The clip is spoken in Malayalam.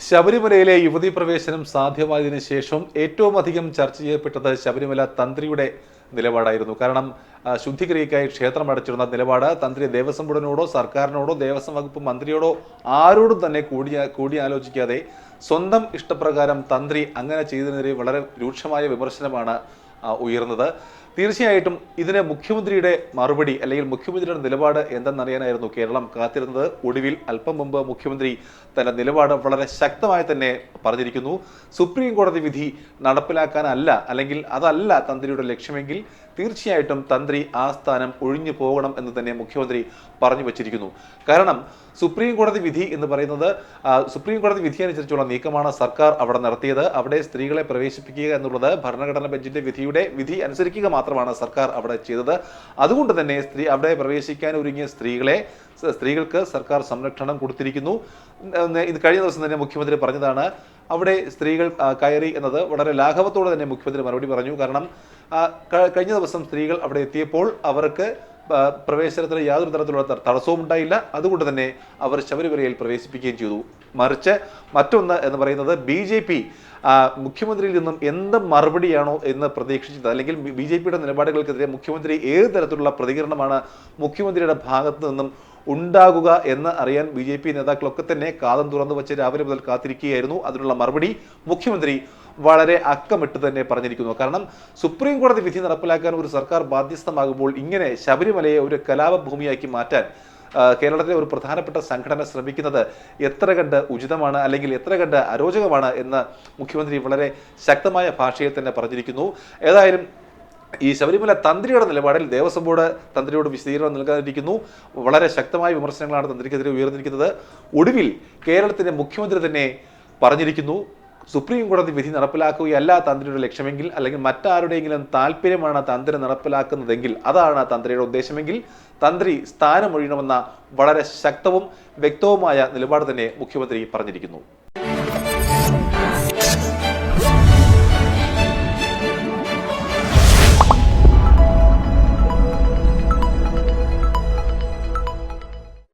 ശബരിമലയിലെ യുവതി പ്രവേശനം സാധ്യമായതിനു ശേഷം ഏറ്റവും അധികം ചർച്ച ചെയ്യപ്പെട്ടത് ശബരിമല തന്ത്രിയുടെ നിലപാടായിരുന്നു. കാരണം ശുദ്ധിക്രിയക്കായി ക്ഷേത്രം അടച്ചിരുന്ന നിലപാട് തന്ത്രി ദേവസ്വം ബോർഡിനോടോ സർക്കാരിനോടോ ദേവസ്വം വകുപ്പ് മന്ത്രിയോടോ ആരോടും തന്നെ കൂടി കൂടിയാലോചിക്കാതെ സ്വന്തം ഇഷ്ടപ്രകാരം തന്ത്രി അങ്ങനെ ചെയ്തതിനെതിരെ വളരെ രൂക്ഷമായ വിമർശനമാണ് ഉയർന്നത്. തീർച്ചയായിട്ടും ഇതിന് മുഖ്യമന്ത്രിയുടെ മറുപടി അല്ലെങ്കിൽ മുഖ്യമന്ത്രിയുടെ നിലപാട് എന്തെന്നറിയാനായിരുന്നു കേരളം കാത്തിരുന്നത്. ഒടുവിൽ അല്പം മുമ്പ് മുഖ്യമന്ത്രി തന്റെ നിലപാട് വളരെ ശക്തമായി തന്നെ പറഞ്ഞിരിക്കുന്നു. സുപ്രീം കോടതി വിധി നടപ്പിലാക്കാനല്ല അല്ലെങ്കിൽ അതല്ല തന്ത്രിയുടെ ലക്ഷ്യമെങ്കിൽ തീർച്ചയായിട്ടും തന്ത്രി ആ സ്ഥാനം ഒഴിഞ്ഞു പോകണം എന്ന് തന്നെ മുഖ്യമന്ത്രി പറഞ്ഞു വച്ചിരിക്കുന്നു. കാരണം സുപ്രീം കോടതി വിധി എന്ന് പറയുന്നത് സുപ്രീം കോടതി വിധി അനുസരിച്ചുള്ള നീക്കമാണ് സർക്കാർ അവിടെ നടത്തിയത്. അവിടെ സ്ത്രീകളെ പ്രവേശിപ്പിക്കുക എന്നുള്ളത് ഭരണഘടനാ ബെഞ്ചിന്റെ വിധിയുടെ വിധി അനുസരിക്കുക മാത്രമാണ് സർക്കാർ അവിടെ ചെയ്തത്. അതുകൊണ്ട് തന്നെ സ്ത്രീ അവിടെ പ്രവേശിക്കാൻ ഒരുങ്ങിയ സ്ത്രീകളെ സ്ത്രീകൾക്ക് സർക്കാർ സംരക്ഷണം കൊടുത്തിരിക്കുന്നു. ഇത് കഴിഞ്ഞ ദിവസം തന്നെ മുഖ്യമന്ത്രി പറഞ്ഞതാണ് അവിടെ സ്ത്രീകൾ കയറി എന്നത് വളരെ ലാഘവത്തോടെ തന്നെ മുഖ്യമന്ത്രി മറുപടി പറഞ്ഞു. കാരണം കഴിഞ്ഞ ദിവസം സ്ത്രീകൾ അവിടെ എത്തിയപ്പോൾ അവർക്ക് പ്രവേശനത്തിന് യാതൊരു തരത്തിലുള്ള തടസ്സവും ഉണ്ടായില്ല. അതുകൊണ്ട് തന്നെ അവർ ശബരിമലയിൽ പ്രവേശിപ്പിക്കുകയും ചെയ്തു. മറിച്ച് മറ്റൊന്ന് എന്ന് പറയുന്നത് ബി ജെ പി മുഖ്യമന്ത്രിയിൽ നിന്നും എന്ത് മറുപടിയാണോ എന്ന് പ്രതീക്ഷിച്ചത്? അല്ലെങ്കിൽ ബി ജെ പിയുടെ നിലപാടുകൾക്കെതിരെ മുഖ്യമന്ത്രി ഏത് തരത്തിലുള്ള പ്രതികരണമാണ് മുഖ്യമന്ത്രിയുടെ ഭാഗത്തു നിന്നും ഉണ്ടാകുക എന്ന് അറിയാൻ ബി ജെ പി നേതാക്കളൊക്കെ തന്നെ കാതം തുറന്നു വെച്ച് രാവിലെ മുതൽ കാത്തിരിക്കുകയായിരുന്നു. അതിനുള്ള മറുപടി മുഖ്യമന്ത്രി വളരെ അക്കമിട്ട് തന്നെ പറഞ്ഞിരിക്കുന്നു. കാരണം സുപ്രീം കോടതി വിധി നടപ്പിലാക്കാൻ ഒരു സർക്കാർ ബാധ്യസ്ഥമാകുമ്പോൾ ഇങ്ങനെ ശബരിമലയെ ഒരു കലാപഭൂമിയാക്കി മാറ്റാൻ കേരളത്തിലെ ഒരു പ്രധാനപ്പെട്ട സംഘടന ശ്രമിക്കുന്നത് എത്ര കണ്ട് ഉചിതമാണ് അല്ലെങ്കിൽ എത്ര കണ്ട് അരോചകമാണ് എന്ന് മുഖ്യമന്ത്രി വളരെ ശക്തമായ ഭാഷയിൽ തന്നെ പറഞ്ഞിരിക്കുന്നു. ഏതായാലും ഈ ശബരിമല തന്ത്രിയുടെ നിലപാടിൽ ദേവസ്വം ബോർഡ് തന്ത്രിയോട് വിശദീകരണം നൽകാതിരിക്കുന്നു വളരെ ശക്തമായ വിമർശനങ്ങളാണ് തന്ത്രിക്കെതിരെ ഉയർന്നിരിക്കുന്നത്. ഒടുവിൽ കേരളത്തിന്റെ മുഖ്യമന്ത്രി തന്നെ പറഞ്ഞിരിക്കുന്നു. സുപ്രീം കോടതി വിധി നടപ്പിലാക്കുകയല്ല തന്ത്രിയുടെ ലക്ഷ്യമെങ്കിൽ അല്ലെങ്കിൽ മറ്റാരുടെയെങ്കിലും താല്പര്യമാണ് തന്ത്രി നടപ്പിലാക്കുന്നതെങ്കിൽ അതാണ് തന്ത്രിയുടെ ഉദ്ദേശമെങ്കിൽ തന്ത്രി സ്ഥാനമൊഴിയണമെന്ന വളരെ ശക്തവും വ്യക്തവുമായ നിലപാട് തന്നെ മുഖ്യമന്ത്രി പറഞ്ഞിരിക്കുന്നു.